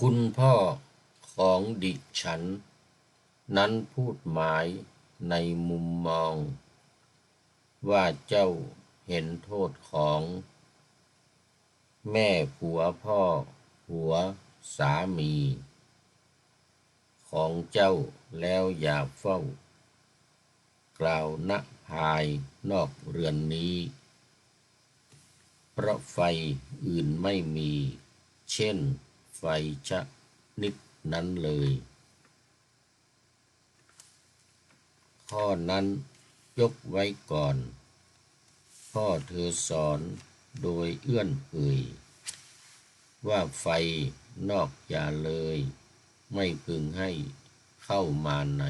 คุณพ่อของดิฉัน นั้นพูดหมายในมุมมอง ว่าเจ้าเห็นโทษของ แม่ผัวพ่อหัวสามี ของเจ้าแล้วอย่าเฝ้า กล่าวณภายนอกเรือนนี้ เพราะไฟอื่นไม่มี เช่น ไฟชะนิดนั้นเลย ข้อนั้นยกไว้ก่อน พ่อเธอสอนโดยเอื้อนเอ่ยว่าไฟนอกอย่าเลย ไม่พึงให้เข้ามาใน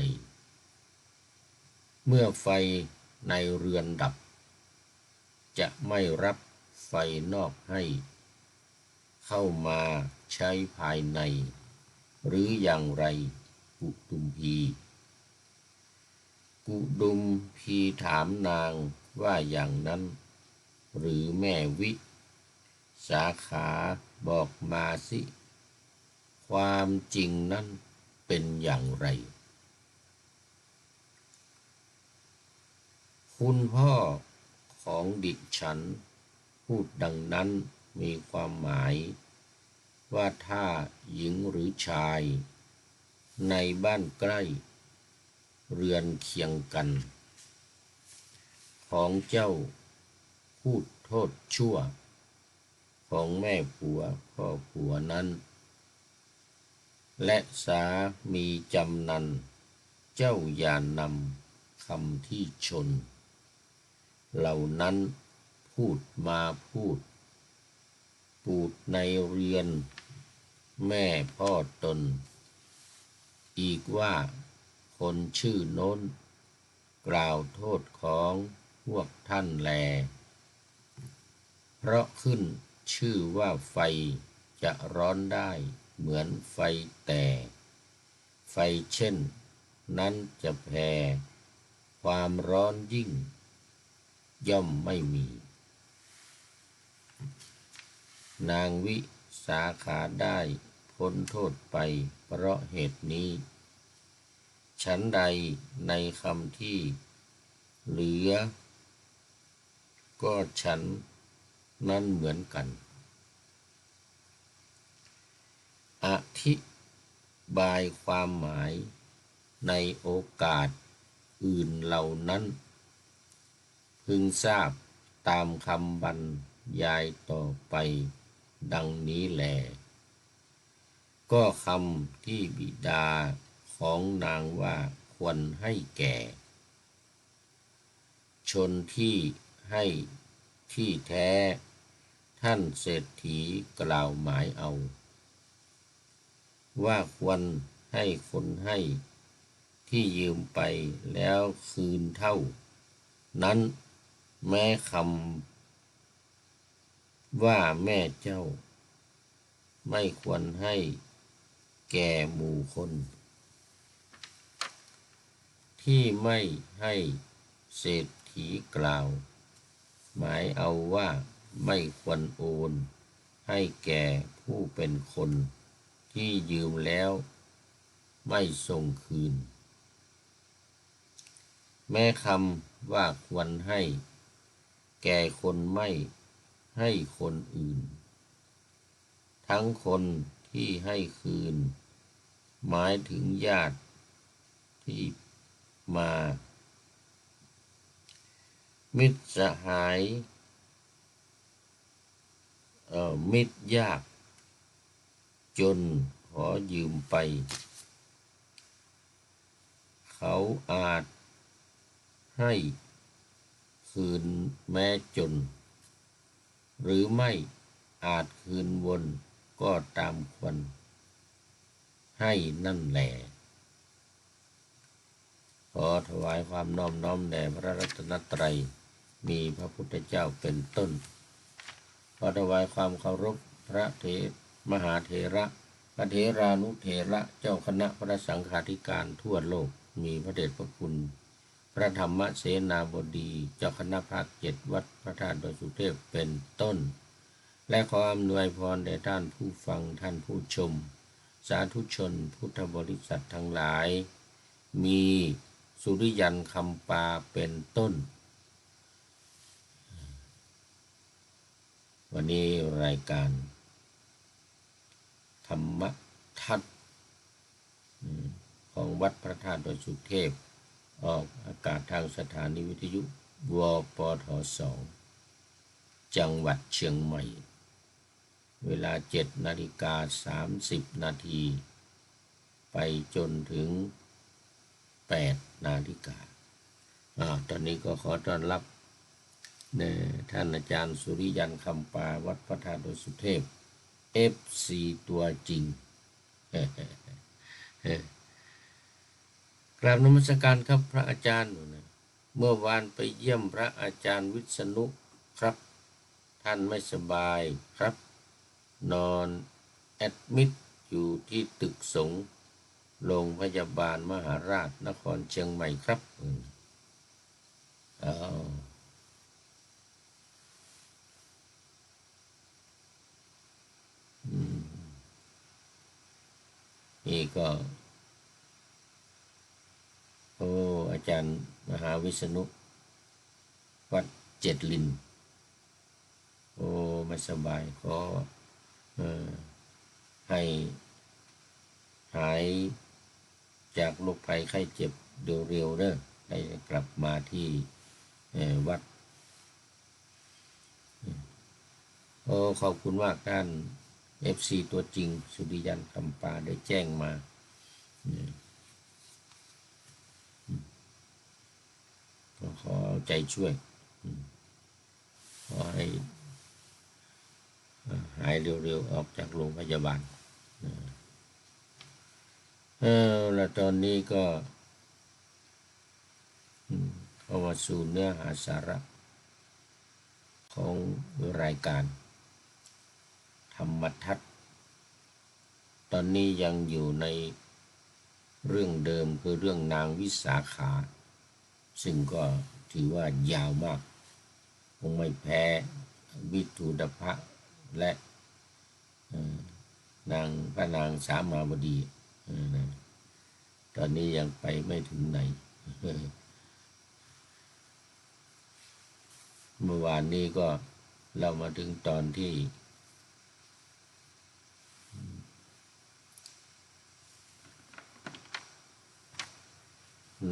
เมื่อไฟในเรือนดับ จะไม่รับไฟนอกให้ เข้ามาใช้ภายใน หรืออย่างไรกุดุมพี กุดุมพีถามนางว่าอย่างนั้น หรือแม่วิ สาขาบอกมาสิ ความจริงนั้นเป็นอย่างไร คุณพ่อของดิฉันพูดดังนั้น มีความหมายว่าถ้าหญิงหรือชาย ในบ้านใกล้ เรือนเคียงกัน ของเจ้าพูดโทษชั่ว ของแม่ผัวพ่อผัวนั้น และสามีจำนัน เจ้าอย่านำคำที่ชน เหล่านั้นพูดมาพูด ปูดในเรือนแม่พ่อตน อีกว่า คนชื่อโน้น กล่าวโทษของพวกท่านแล เพราะขึ้นชื่อว่าไฟจะร้อนได้เหมือนไฟแต่ ไฟเช่น นั้นจะแผ่ความร้อนยิ่ง ย่อมไม่มี นางวิสาขาได้พ้นโทษไปเพราะเหตุนี้ฉันใดในคำที่เหลือ ก็ฉันนั้นเหมือนกันอธิบายความหมายในโอกาสอื่นเหล่านั้น พึงทราบตามคำบรรยายต่อไป ดังนี้แหลก็คำที่บิดาของนางว่าควรให้แก่ ชนที่ให้ที่แท้ ท่านเศรษฐีกล่าวหมายเอา ว่าควรให้คนให้ที่ยืมไปแล้วคืนเท่า นั้นแม้คำ ว่าแม่เจ้า ไม่ควรให้แก่หมู่คน ที่ไม่ให้เศรษฐีกล่าว หมายเอาว่าไม่ควรโอน ให้แก่ผู้เป็นคนที่ยืมแล้วไม่ส่งคืน แม้คำว่าควรให้ แก่คนไม่ ให้คนอื่น ทั้งคนที่ให้คืน หมายถึงญาติที่มา มิตรสหายเอ่อมิตรยาก จนขอยืมไป เขาอาจให้คืนแม้จน หรือไม่อาจคืนวนก็ตามควรให้นั่นแหละขอถวายความน้อมน้อมแด่พระรัตนตรัย มีพระพุทธเจ้าเป็นต้น ขอถวายความเคารพพระเถมหาเถระพระเถรานุเถระเจ้าคณะพระสังฆาธิการทั่วโลกมีพระเดชพระคุณ พระธรรมเสนาบดีเจ้าคณะภาคเจ็ดวัดพระธาตุดอยสุเทพเป็นต้น และขออำนวยพรแด่ท่านผู้ฟังท่านผู้ชม สาธุชนพุทธบริษัททั้งหลาย มีสุริยันคำปาเป็นต้น วันนี้รายการ ธรรมทัศน์ของวัดพระธาตุดอยสุเทพ ออกอากาศทางสถานีวิทยุวปทสองจังหวัดเชียงใหม่ เวลาเจ็ดนาฬิกาสามสิบนาทีไปจนถึงแปดนาฬิกาอ่าตอนนี้ก็ขอต้อนรับเนี่ยท่านอาจารย์สุริยันคำปาวัดพระธาตุสุเทพ FC ตัวจริง กราบนมัสการครับพระอาจารย์เมื่อวานไปเยี่ยมพระอาจารย์วิษณุครับ ท่านไม่สบายครับ นอนแอดมิดอยู่ที่ตึกสงฆ์โรงพยาบาลมหาราชนครเชียงใหม่ครับอ้าวอืมนี่ก็ โอ้อาจารย์มหาวิษณุ วัดเจ็ดลิน โอ้ไม่สบายขออให้หายจากโรคภัยไข้เจ็บเร็วๆเด้อได้กลับมาที่วัด โอ้ขอบคุณมากท่าน FC ตัวจริง สุริยันคำปาได้แจ้งมา ขอใจช่วยขอให้หายเร็วๆ ออกจากโรงพยาบาลเออแล้วตอนนี้ก็เข้ามาสู่เนื้อหาสาระ ของรายการ ธรรมทัศน์ตอนนี้ยังอยู่ในเรื่องเดิมคือเรื่องนางวิสาขา ซึ่งก็ถือว่ายาวมาก คงไม่แพ้วิทูดพะและนางพระนางสามาวดีตอนนี้ยังไปไม่ถึงไหน เมื่อวานนี้ก็เรามาถึงตอนที่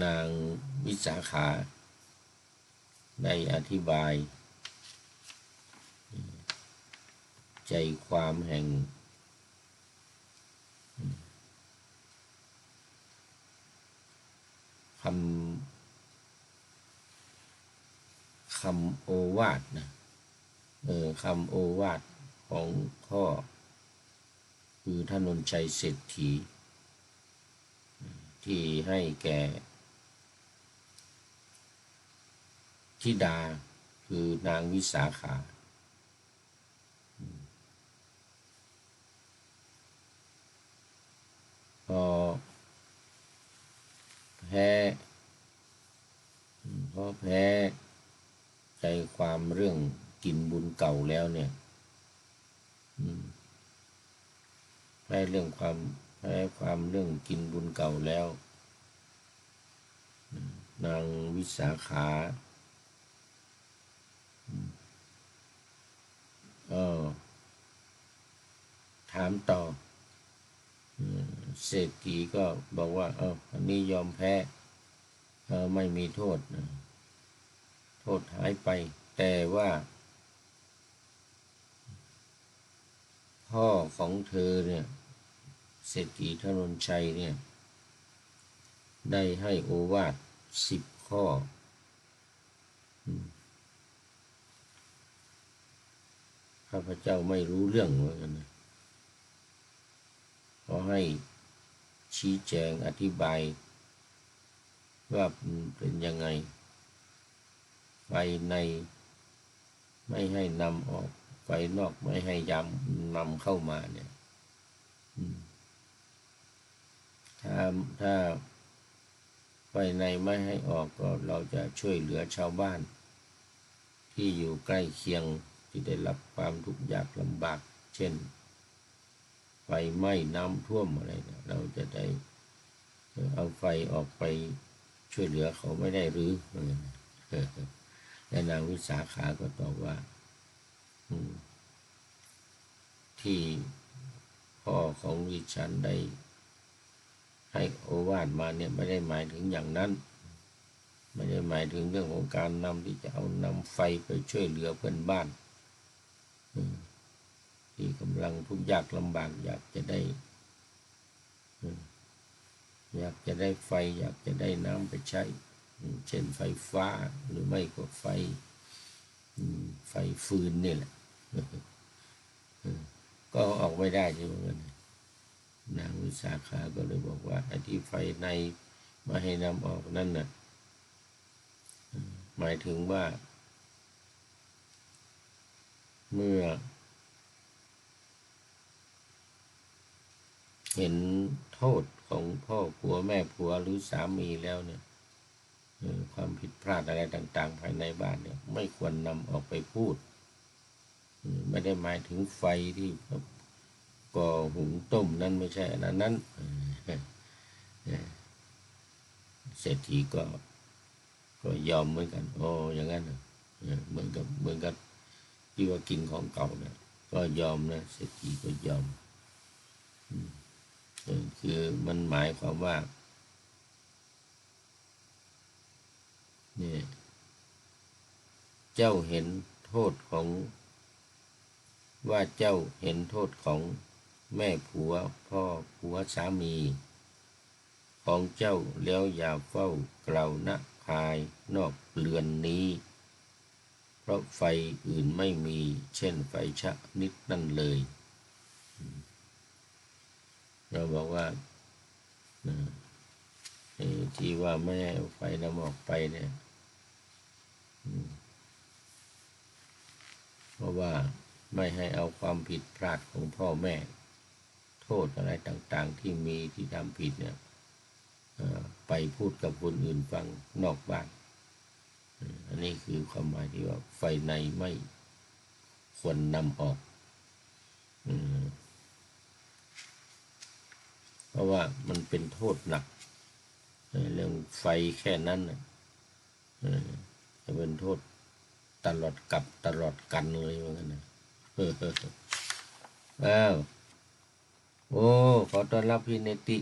นาง วิสาขา ได้อธิบาย ใจความแห่ง คำคำโอวาทนะเออคำโอวาทของพ่อ คือท่านนนชัยเศรษฐีที่ให้แก่ ธิดาคือนางวิสาขา พอแพ้พอแพ้ใจความเรื่องกินบุญเก่าแล้วเนี่ยแพ้เรื่องความแพ้ความเรื่องกินบุญเก่าแล้ว นางวิสาขาอืม เออ ถามต่อเศรษฐีก็บอกว่า เอออันนี้ยอมแพ้ เออไม่มีโทษ โทษหายไป แต่ว่า พ่อของเธอเนี่ยเศรษฐีธนนชัยเนี่ย ได้ให้โอวาทสิบข้อ ข้าพเจ้าไม่รู้เรื่องเหมือนกันนะขอให้ชี้แจงอธิบาย ว่าเป็นยังไง ไฟในไม่ให้นำออก ไฟนอกไม่ให้ยำนำเข้ามาเนี่ยถ้าถ้าไฟในไม่ให้ออกก็เราจะช่วยเหลือชาวบ้าน ที่อยู่ใกล้เคียง ที่ได้รับความทุกข์ยากลำบาก เช่น ไฟไหม้น้ำท่วมอะไรเนี่ยเราจะได้เอาไฟออกไปช่วยเหลือเขาไม่ได้หรือเหมือนกันเออและนางวิสาขาก็ตอบว่าที่พ่อของดิฉันได้ให้โอวาทมาเนี่ยไม่ได้หมายถึงอย่างนั้น ไม่ได้หมายถึงเรื่องของการนำที่จะเอานำไฟไปช่วยเหลือเพื่อนบ้าน ที่กำลังทุกข์ยากลำบาก อยากจะได้อยากจะได้ไฟ อยากจะได้น้ำไปใช้ เช่นไฟฟ้าหรือไม่ก็ไฟไฟฟืนนี่แหละก็ออกไม่ได้ใช่ไหมนางวิสาขาก็เลยบอกว่าไอ้ที่ไฟในมาให้นำออกนั่นน่ะหมายถึงว่า เมื่อ เห็นโทษของพ่อผัวแม่ผัวหรือสามีแล้วเนี่ยความผิดพลาดอะไรต่าง ๆ ภายในบ้านเนี่ย ไม่ควรนำออกไปพูด ไม่ได้หมายถึงไฟที่ก่อหุงต้มนั่นไม่ใช่อันนั้นนนเศรษฐีก็ก็ยอมเหมือนกัน โอ้อย่างนั้นเออเหมือนกับเหมือนกับ ที่ว่ากินของเก่าเนี่ยก็ยอมนะเศรษฐีก็ยอมคือมันหมายความว่าเนี่ยเจ้าเห็นโทษของ ว่าเจ้าเห็นโทษของแม่ผัวพ่อผัวสามี ของเจ้าแล้วอย่าเฝ้ากล่าวนะภายนอกเรือนนี้ ราะไฟอื่นไม่มี เช่นไฟชะนิดนั่นเลย เราบอกว่าที่ว่าไม่ให้ไฟนำออกไปเนี่ยเพราะว่าไม่ให้เอาความผิดพลาดของพ่อแม่ โทษอะไรต่างๆที่มีที่ทำผิดเนี่ยไปพูดกับคนอื่นฟังนอกบ้าน อันนี้คือความหมายที่ว่าไฟในไม่ควรนำออกอเพราะว่ามันเป็นโทษหนักเรื่องไฟแค่นั้นจะเป็นโทษตลอดกับตลอดกันเลยว่างั้นนะอ้าวโอ้ ขอต้อนรับพี่เนติ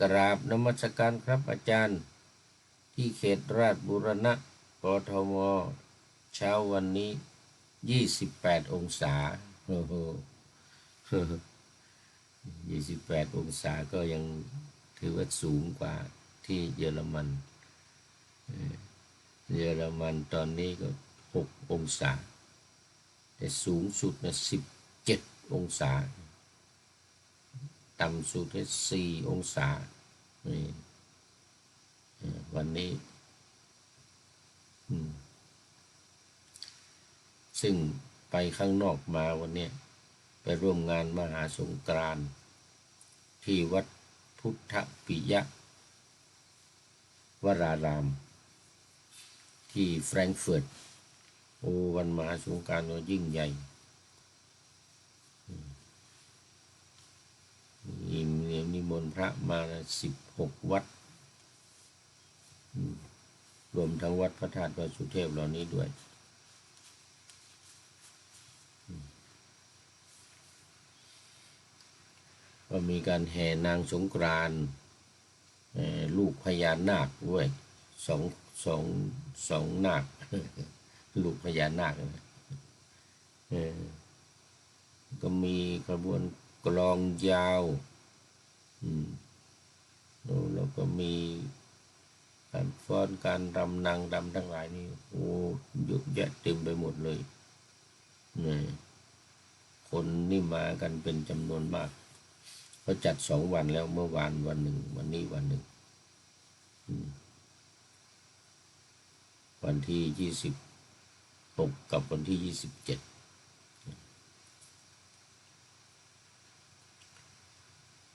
กราบนมัสการครับอาจารย์ ที่เขตราชบุรณะกทมเช้าวันนี้28องศาโอ้โห28องศาก็ยังถือว่าสูงกว่าที่เยอรมัน เยอรมันตอนนี้ก็6องศา แต่สูงสุดนะ17องศา ต่ำสุดที่สี่องศานี่ วันนี้ ซึ่งไปข้างนอกมาวันนี้ ไปร่วมงานมหาสงกรานต์ที่วัดพุทธปิยะ วราราม ที่แฟรงก์เฟิร์ตโอวันมหาสงกรานต์ก็ยิ่งใหญ่มีนิมนต์พระมาสิบหกวัด รวมทั้งวัดพระธาตุวดสุเทพเหล่านี้ด้วยมก็มีการแห่นางสงกรานลูกพญานาคด้วยสองสองสองนาคลูกพญานาคนะก็มีกระบวนกลองยาวแล้วก็มี การฟ้อนการรำนางรำทั้งหลายนี่โอ้เยอะแยะเต็มไปหมดเลยนี่คนนี่มากันเป็นจำนวนมากเขาจัดสองวันแล้วเมื่อวานวันหนึ่งวันนี้วันหนึ่งวันที่ยี่สิบหกกับวันที่ยี่สิบเจ็ด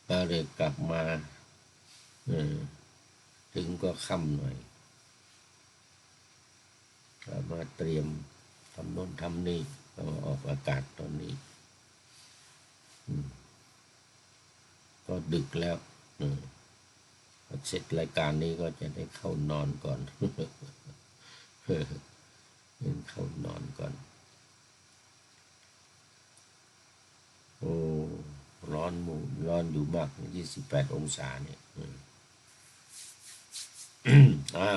ก็เลยกลับมาเออ ถึงก็ค่ำหน่อยก็มาเตรียมทำโน้นทำนี่ก็ออกอากาศตอนนี้ก็ดึกแล้วเสร็จรายการนี้ก็จะได้เข้านอนก่อนเข้านอนก่อน โอ้ ร้อนมูร้อนอยู่มากยี่สิบแปดองศาเนี่ย อืมอะ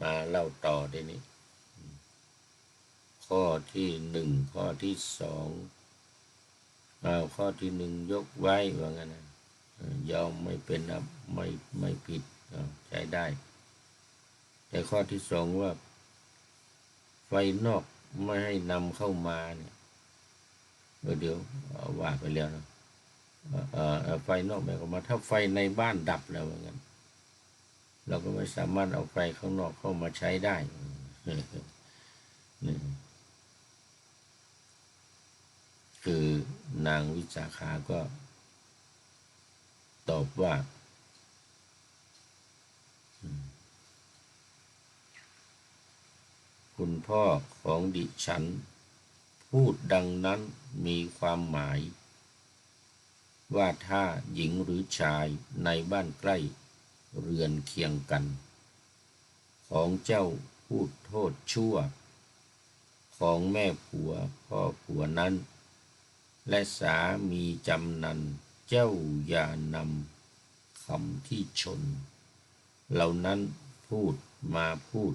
มาเล่าต่อได้นี้ ข้อที่หนึ่งข้อที่สองเอาข้อที่หนึ่งยกไว้ว่างั้นนะยอมไม่เป็นนะไม่ไม่ผิดใช้ได้ แต่ข้อที่สองว่า ไฟนอกไม่ให้นำเข้ามาเนี่ยเดี๋ยวเอาว่าไปแล้วนะไฟนอกหมายความว่าถ้าไฟในบ้านดับแล้วว่างั้น เราก็ไม่สามารถเอาไฟข้างนอกเข้ามาใช้ได้คือนางวิสาขาก็ ตอบว่า คุณพ่อของดิฉัน พูดดังนั้นมีความหมาย ว่าถ้าหญิงหรือชายในบ้านใกล้ เรือนเคียงกัน ของเจ้าพูดโทษชั่ว ของแม่ผัวพ่อผัวนั้น และสามีจำนันเจ้าอย่านำคำที่ชน เหล่านั้นพูดมาพูด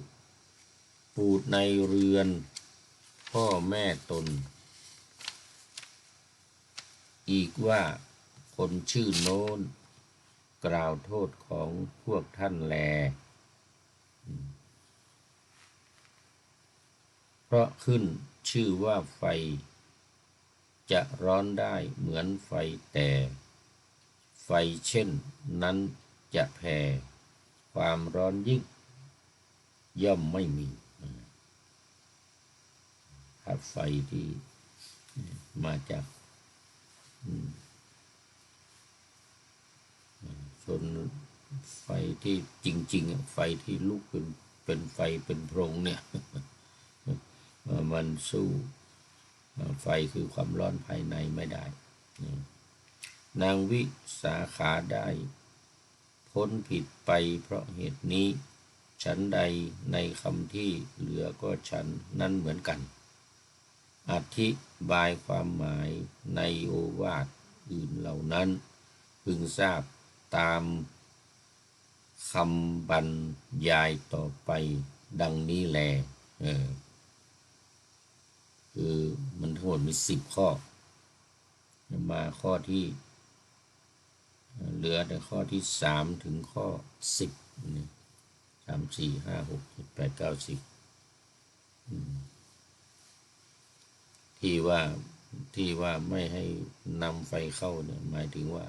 พูดในเรือน พ่อแม่ตน อีกว่าคนชื่อโน้น กล่าวโทษของพวกท่านแล เพราะขึ้นชื่อว่าไฟ จะร้อนได้เหมือนไฟแต่ ไฟเช่นนั้นจะแผ่ความร้อนยิ่ง ย่อมไม่มีถ้าไฟที่มาจาก อืมชนไฟที่จริงๆอะไฟที่ลุกเป็นเป็นไฟเป็นโพรงเนี่ยมันสู้ไฟคือความร้อนภายในไม่ได้ นางวิสาขาได้พ้นผิดไปเพราะเหตุนี้ ฉันใดในคำที่เหลือก็ฉันนั่นเหมือนกัน อธิบายความหมายในโอวาทอื่นเหล่านั้น พึงทราบ ตามคำบรรยายต่อไปดังนี้แลเออคือมันทั้งหมดมีสิบข้อ มาข้อที่ เหลือแต่ข้อที่สามถึงข้อสิบนี่สามสี่ห้าหกเจ็ดแปดเก้าสิบที่ว่าที่ว่าไม่ให้นำไฟเข้าเนี่ยหมายถึงว่า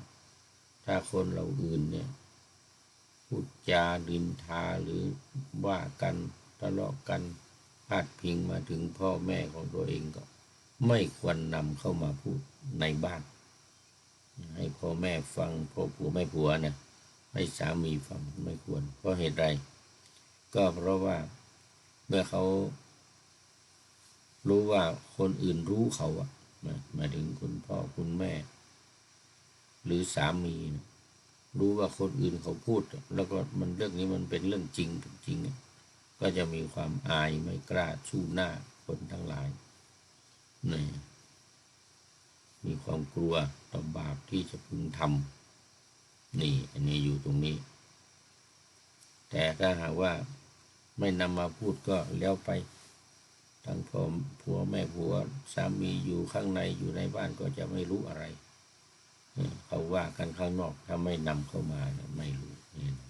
ถ้าคนเราอื่นเนี่ยพูดจาดินทาหรือว่ากันทะเลาะกันพาดพิงมาถึงพ่อแม่ของตัวเองก็ ไม่ควรนำเข้ามาพูดในบ้าน ให้พ่อแม่ฟังพ่อผัวแม่ผัวเนี่ยให้สามีฟังไม่ควร เพราะเหตุใดก็เพราะว่าเมื่อเขา รู้ว่าคนอื่นรู้เขาอะมายหมายถึงคุณพ่อคุณแม่ หรือสามีรู้ว่าคนอื่นเขาพูด แล้วก็มันเรื่องนี้มันเป็นเรื่องจริงจริงก็จะมีความอายไม่กล้าสู้หน้าคนทั้งหลายนี่มีความกลัวต่อบาปที่จะพึงทำนี่ อันนี้อยู่ตรงนี้ แต่ถ้าหากว่าไม่นำมาพูดก็แล้วไปทั้งพ่อผัวแม่ผัวสามีอยู่ข้างในอยู่ในบ้านก็จะไม่รู้อะไร เขาว่ากันข้างนอกถ้าไม่นำเข้ามาเนี่ยไม่รู้นี่นะ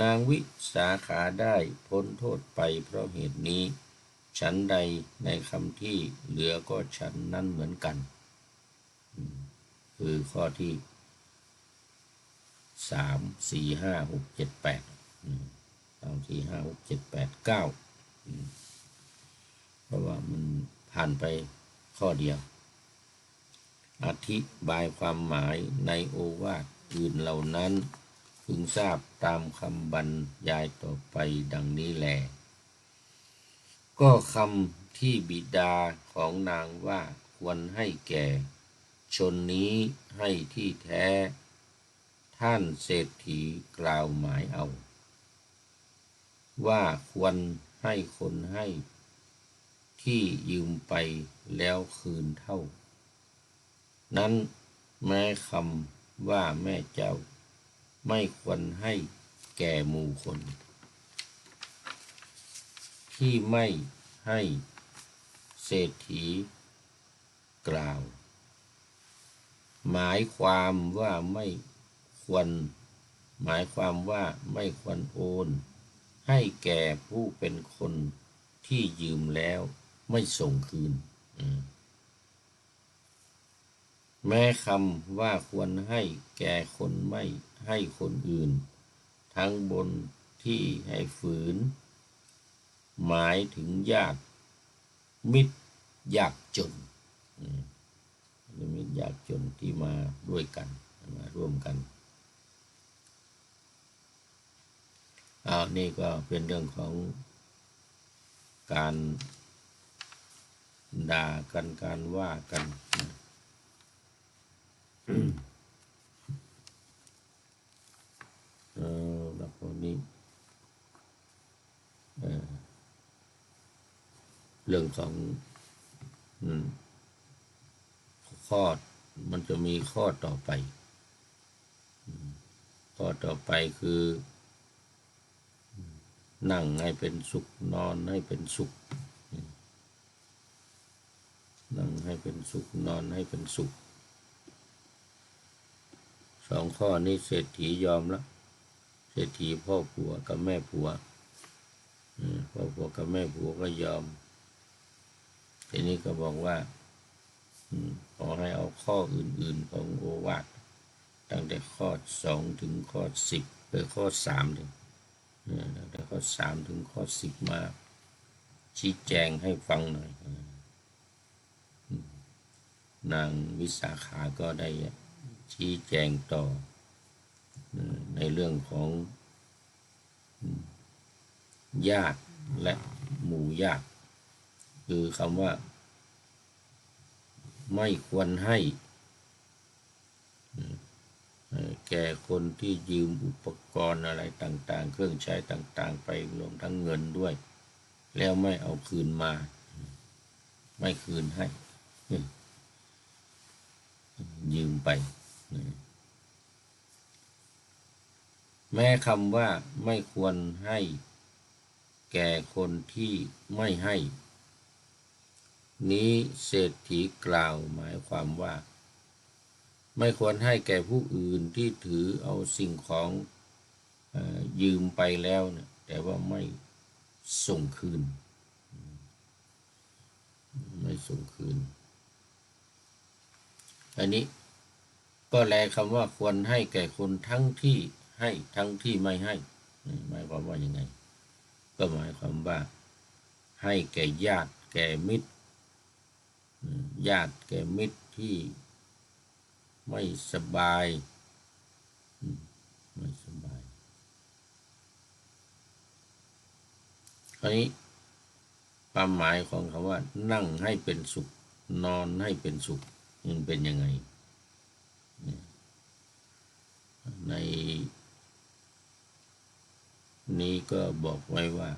นางวิสาขาได้พ้นโทษไปเพราะเหตุนี้ ฉันใดในคำที่เหลือก็ฉันนั้นเหมือนกัน คือข้อที่สามสี่ห้าหกเจ็ดแปดอืมสามสี่ห้าหกเจ็ดแปดเก้าเพราะว่ามัน ผ่านไปข้อเดียว อธิบายความหมายในโอวาทอื่นเหล่านั้น พึงทราบตามคำบรรยายต่อไปดังนี้แหละก็คำที่บิดาของนางว่าควรให้แก่ ชนนี้ให้ที่แท้ ท่านเศรษฐีกล่าวหมายเอา ว่าควรให้คนให้ ที่ยืมไปแล้วคืนเท่า นั้นแม้คำว่าแม่เจ้า ไม่ควรให้แก่หมู่คน ที่ไม่ให้เศรษฐีกล่าว หมายความว่าไม่ควร หมายความว่าไม่ควรโอน ให้แก่ผู้เป็นคนที่ยืมแล้ว ไม่ส่งคืน แม้คำว่าควรให้แก่คนไม่ให้คนอื่น ทั้งบนที่ให้ฝืน หมายถึงญาติมิตรยากจนมิตรยากจนที่มาด้วยกันมาร่วมกันอ้าวนี่ก็เป็นเรื่องของการ ด่ากันการว่ากันนะเออแล้วพวกนี้เอ่อเรื่องของอืมข้อมันจะมีข้อต่อไปอืมข้อต่อไปคืออืมนั่งให้เป็นสุขนอนให้เป็นสุขอืม นั่งให้เป็นสุขนอนให้เป็นสุขสองข้อนี้เศรษฐียอมล้วเศรษฐีพ่อผัวกับแม่ผัวพ่อผัวกับแม่ผัวก็ยอมทีนี้ก็บอกว่าขอให้เอาข้ออื่น ๆของโอวาทตั้งแต่ข้อสองถึงข้อสิบหรือข้อสามถึงเออตั้งแต่ข้อสามถึงข้อสิบมาชี้แจงให้ฟังหน่อย นางวิสาขาก็ได้ชี้แจงต่อในเรื่องของญาติและหมู่ญาติ คือคำว่า ไม่ควรให้ แก่คนที่ยืมอุปกรณ์อะไรต่าง ๆ เครื่องใช้ต่าง ๆ ไปรวมทั้งเงินด้วย แล้วไม่เอาคืนมา ไม่คืนให้ ยืมไป แม้คำว่าไม่ควรให้ แก่คนที่ไม่ให้ นี้เศรษฐีกล่าวหมายความว่า ไม่ควรให้แก่ผู้อื่นที่ถือเอาสิ่งของออยืมไปแล้วเนี่ยแต่ว่าไม่ส่งคืน ไม่ส่งคืน อันนี้ก็แลคำว่าควรให้แก่คนทั้งที่ให้ทั้งที่ไม่ให้หมายความว่ายังไง ก็หมายความว่า ให้แก่ญาติแก่มิตรญาติแก่มิตรที่ไม่สบายไม่สบายคราวนี้ความหมายของคำว่า นั่งให้เป็นสุข นอนให้เป็นสุข มันเป็นยังไง ในนี้ก็บอกไว้ว่า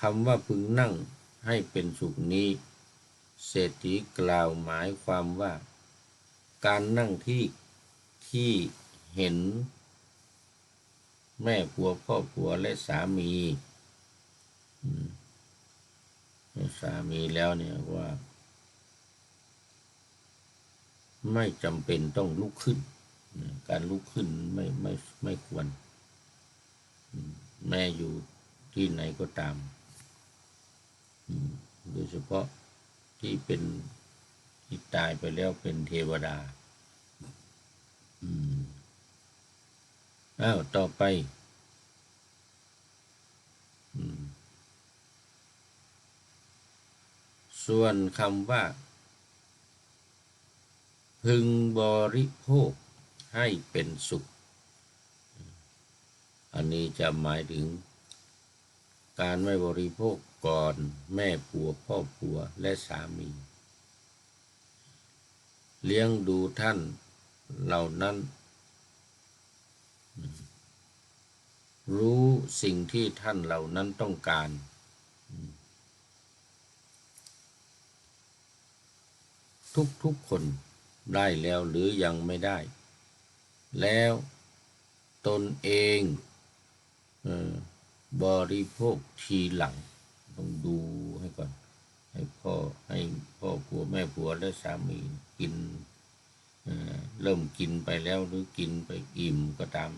คำว่าพึงนั่งให้เป็นสุขนี้ เศรษฐีกล่าวหมายความว่า การนั่งที่ที่เห็น แม่ผัวพ่อผัวและสามี สามีแล้วเนี่ยว่า ไม่จำเป็นต้องลุกขึ้น การลุกขึ้นไม่ไม่ไม่ควร แม่อยู่ที่ไหนก็ตาม โดยเฉพาะที่เป็นที่ตายไปแล้วเป็นเทวดาอ้าว ต่อไป ส่วนคำว่า พึงบริโภคให้เป็นสุข อันนี้จะหมายถึง การไม่บริโภคก่อนแม่ผัวพ่อผัวและสามี เลี้ยงดูท่านเหล่านั้น รู้สิ่งที่ท่านเหล่านั้นต้องการ ทุกๆคนได้แล้วหรือยังไม่ได้ แล้วตนเองเออบริโภคทีหลัง ต้องดูให้ก่อน ให้พ่อให้พ่อผัวแม่ผัวและสามีกินเเริ่มกินไปแล้วหรือกินไปอิ่มก็ตาม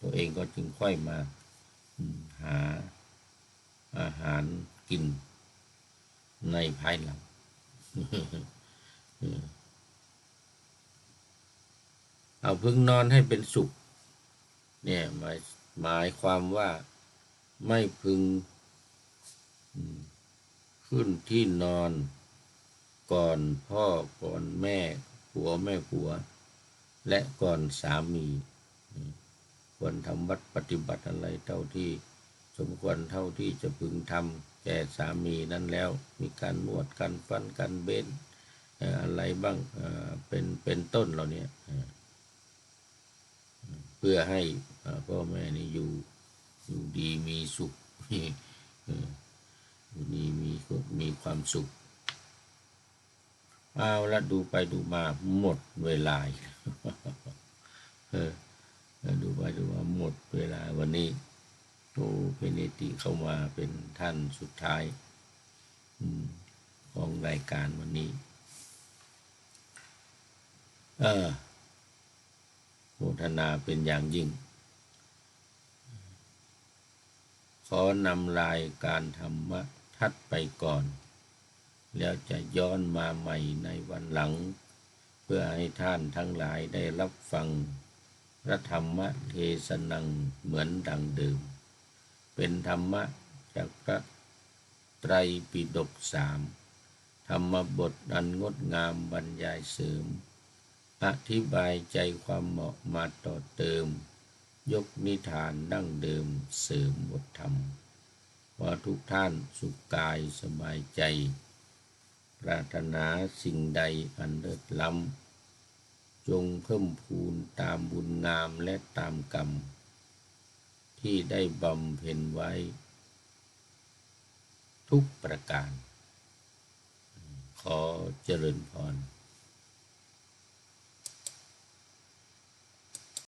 ตัวเองก็จึงค่อยมาหาอาหารกินในภายหลัง เอาพึงนอนให้เป็นสุข เนี่ยหมายหมายความว่าไม่พึงขึ้นที่นอนก่อนพ่อก่อนแม่ผัวแม่ผัว และก่อนสามีควรทำวัดปฏิบัติอะไรเท่าที่สมควรเท่าที่จะพึงทำแก่สามีนั้นแล้ว มีการนวดการฟันการเบ้น อะไรบ้างเป็นเป็นต้นเหล่านี้เอ่อเพื่อให้พ่อแม่นี่อยู่อยู่ดีมีสุขอยู่ดีมีมีความสุขเอาละดูไปดูมาหมดเวลาเออดูไปดูมาหมดเวลาวันนี้โอเพเนติเข้ามาเป็นท่านสุดท้ายของรายการวันนี้ เออโมทนาเป็นอย่างยิ่ง ขอนำรายการธรรมะทัดไปก่อน แล้วจะย้อนมาใหม่ในวันหลัง เพื่อให้ท่านทั้งหลายได้รับฟัง พระธรรมเทศนังเหมือนดังเดิม เป็นธรรมะจากพระไตรปิฎกสามธรรมบทอันงดงามบรรยายเสริม อธิบายใจความเหมาะมาต่อเติม ยกนิทานดั้งเดิมเสริมบทธรรมว่าทุกท่านสุขกายสบายใจ ปรารถนาสิ่งใดอันเลิศล้ำ จงเพิ่มพูนตามบุญงามและตามกรรม ที่ได้บำเพ็ญไว้ ทุกประการ ขอเจริญพร